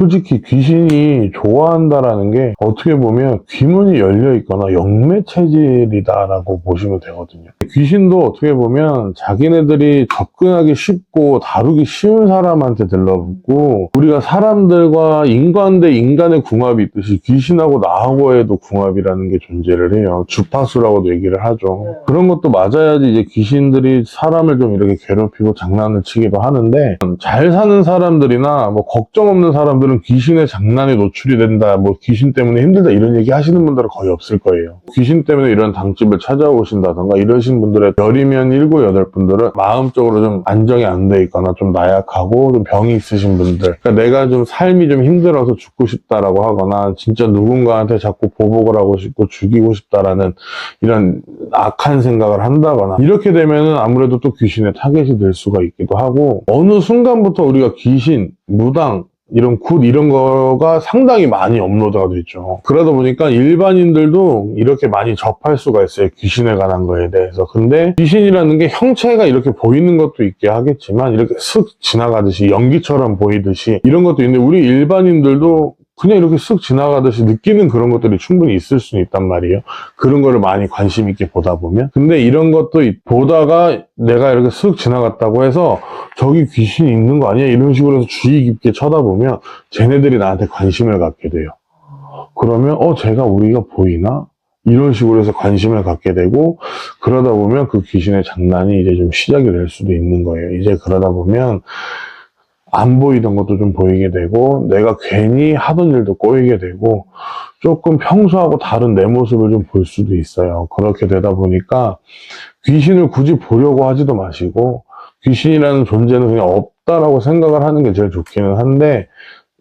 솔직히 귀신이 좋아한다라는 게 어떻게 보면 귀문이 열려 있거나 영매 체질이다라고 보시면 되거든요. 귀신도 어떻게 보면 자기네들이 접근하기 쉽고 다루기 쉬운 사람한테 들러붙고 우리가 사람들과 인간 대 인간의 궁합이 있듯이 귀신하고 나하고에도 궁합이라는 게 존재를 해요. 주파수라고도 얘기를 하죠. 네. 그런 것도 맞아야지 이제 귀신들이 사람을 좀 이렇게 괴롭히고 장난을 치기도 하는데 잘 사는 사람들이나 뭐 걱정 없는 사람들은 귀신의 장난에 노출이 된다, 뭐 귀신 때문에 힘들다 이런 얘기 하시는 분들은 거의 없을 거예요. 귀신 때문에 이런 당집을 찾아오신다던가 이러신 분들의 열이면 일곱 여덟 분들은 마음적으로 좀 안정이 안 돼 있거나 좀 나약하고 좀 병이 있으신 분들. 그러니까 내가 좀 삶이 좀 힘들어서 죽고 싶다라고 하거나 진짜 누군가한테 자꾸 보복을 하고 싶고 죽이고 싶다라는 이런 악한 생각을 한다거나 이렇게 되면은 아무래도 또 귀신의 타겟이 될 수가 있기도 하고 어느 순간부터 우리가 귀신, 무당 이런 굿 이런 거가 상당히 많이 업로드가 됐죠. 그러다 보니까 일반인들도 이렇게 많이 접할 수가 있어요. 귀신에 관한 거에 대해서. 근데 귀신이라는 게 형체가 이렇게 보이는 것도 있게 하겠지만 이렇게 슥 지나가듯이 연기처럼 보이듯이 이런 것도 있는데 우리 일반인들도 그냥 이렇게 쓱 지나가듯이 느끼는 그런 것들이 충분히 있을 수는 있단 말이에요. 그런 거를 많이 관심 있게 보다 보면. 근데 이런 것도 이- 보다가 내가 이렇게 쓱 지나갔다고 해서 저기 귀신이 있는 거 아니야? 이런 식으로 해서 주의 깊게 쳐다보면 쟤네들이 나한테 관심을 갖게 돼요. 그러면 어, 제가 우리가 보이나? 이런 식으로 해서 관심을 갖게 되고 그러다 보면 그 귀신의 장난이 이제 좀 시작이 될 수도 있는 거예요. 이제 그러다 보면 안 보이던 것도 좀 보이게 되고 내가 괜히 하던 일도 꼬이게 되고 조금 평소하고 다른 내 모습을 좀 볼 수도 있어요. 그렇게 되다 보니까 귀신을 굳이 보려고 하지도 마시고 귀신이라는 존재는 그냥 없다라고 생각을 하는 게 제일 좋기는 한데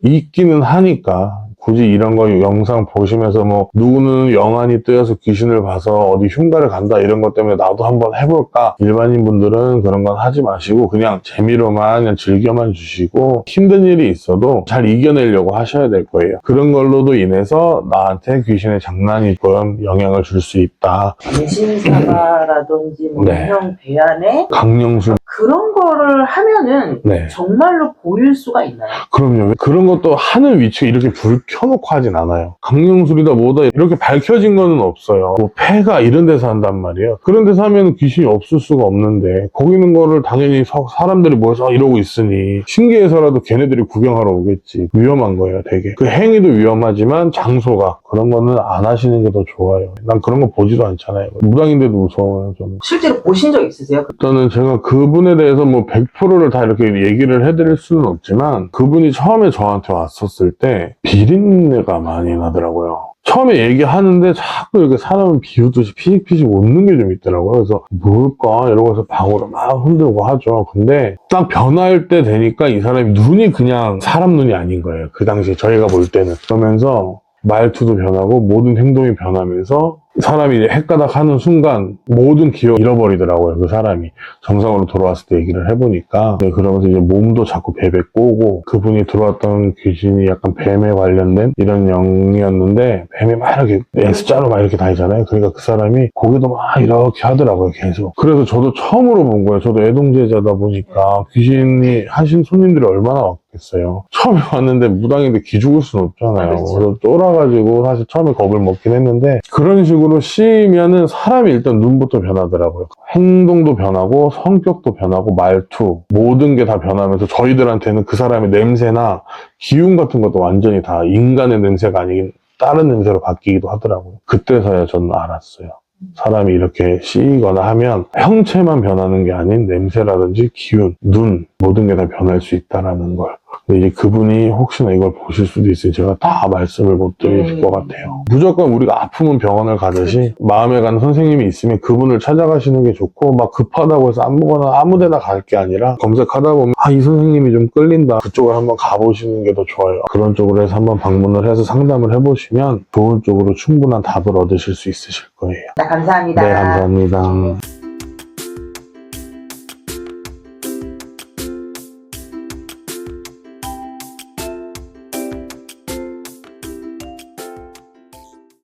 있기는 하니까 굳이 이런 거 영상 보시면서 뭐 누구는 영안이 뜨여서 귀신을 봐서 어디 흉가를 간다 이런 것 때문에 나도 한번 해볼까? 일반인 분들은 그런 건 하지 마시고 그냥 재미로만 그냥 즐겨만 주시고 힘든 일이 있어도 잘 이겨내려고 하셔야 될 거예요. 그런 걸로도 인해서 나한테 귀신의 장난이 조금 영향을 줄 수 있다. 배신사과라든지 뭐 네. 인형 배안에 강령술 그런 거를 하면은 네 정말로 보일 수가 있나요? 그럼요. 그런 것도 하늘 위치가 이렇게 불 켜놓고 하진 않아요. 강령술이다 뭐다 이렇게 밝혀진 거는 없어요. 뭐 폐가 이런 데서 한단 말이에요. 그런 데서 하면 귀신이 없을 수가 없는데 거기 있는 거를 당연히 서- 사람들이 모여서 이러고 있으니 신기해서라도 걔네들이 구경하러 오겠지. 위험한 거예요 되게. 그 행위도 위험하지만 장소가 그런 거는 안 하시는 게 더 좋아요. 난 그런 거 보지도 않잖아요. 무당인데도 무서워요 저는. 실제로 보신 적 있으세요? 일단은 제가 그분 에 대해서 뭐 100%를 다 이렇게 얘기를 해드릴 수는 없지만 그분이 처음에 저한테 왔었을 때 비린내가 많이 나더라고요. 처음에 얘기하는데 자꾸 이렇게 사람을 비우듯이 피식피식 웃는 게 좀 있더라고요. 그래서 뭘까? 이러고서 방으로 막 흔들고 하죠. 근데 딱 변할 때 되니까 이 사람이 눈이 그냥 사람 눈이 아닌 거예요. 그 당시에 저희가 볼 때는. 그러면서 말투도 변하고 모든 행동이 변하면서 사람이 헷가닥 하는 순간 모든 기억 잃어버리더라고요. 그 사람이. 정상으로 돌아왔을 때 얘기를 해보니까 네, 그러면서 이제 몸도 자꾸 베베 꼬고 그분이 들어왔던 귀신이 약간 뱀에 관련된 이런 영이었는데 뱀이 막 이렇게 S자로 막 이렇게 다니잖아요. 그러니까 그 사람이 고개도 막 이렇게 하더라고요. 계속. 그래서 저도 처음으로 본 거예요. 저도 애동제자다 보니까 귀신이 하신 손님들이 얼마나 왔겠어요. 처음에 왔는데 무당인데 기죽을 수는 없잖아요. 그렇죠. 그래서 쫄아가지고 사실 처음에 겁을 먹긴 했는데 그런 식으로 씌면은 사람이 일단 눈부터 변하더라고요. 행동도 변하고 성격도 변하고 말투 모든 게 다 변하면서 저희들한테는 그 사람의 냄새나 기운 같은 것도 완전히 다 인간의 냄새가 아니긴 다른 냄새로 바뀌기도 하더라고요. 그때서야 저는 알았어요. 사람이 이렇게 씌이거나 하면 형체만 변하는 게 아닌 냄새라든지 기운, 눈 모든 게 다 변할 수 있다라는 걸. 이제 그분이 혹시나 이걸 보실 수도 있으니 제가 다 말씀을 못 드릴 음. 것 같아요. 무조건 우리가 아프면 병원을 가듯이 마음에 가는 선생님이 있으면 그분을 찾아가시는 게 좋고 막 급하다고 해서 아무거나 아무데나 갈 게 아니라 검색하다 보면 아 이 선생님이 좀 끌린다 그쪽을 한번 가보시는 게 더 좋아요. 그런 쪽으로 해서 한번 방문을 해서 상담을 해보시면 좋은 쪽으로 충분한 답을 얻으실 수 있으실 거예요. 네, 감사합니다. 네 감사합니다.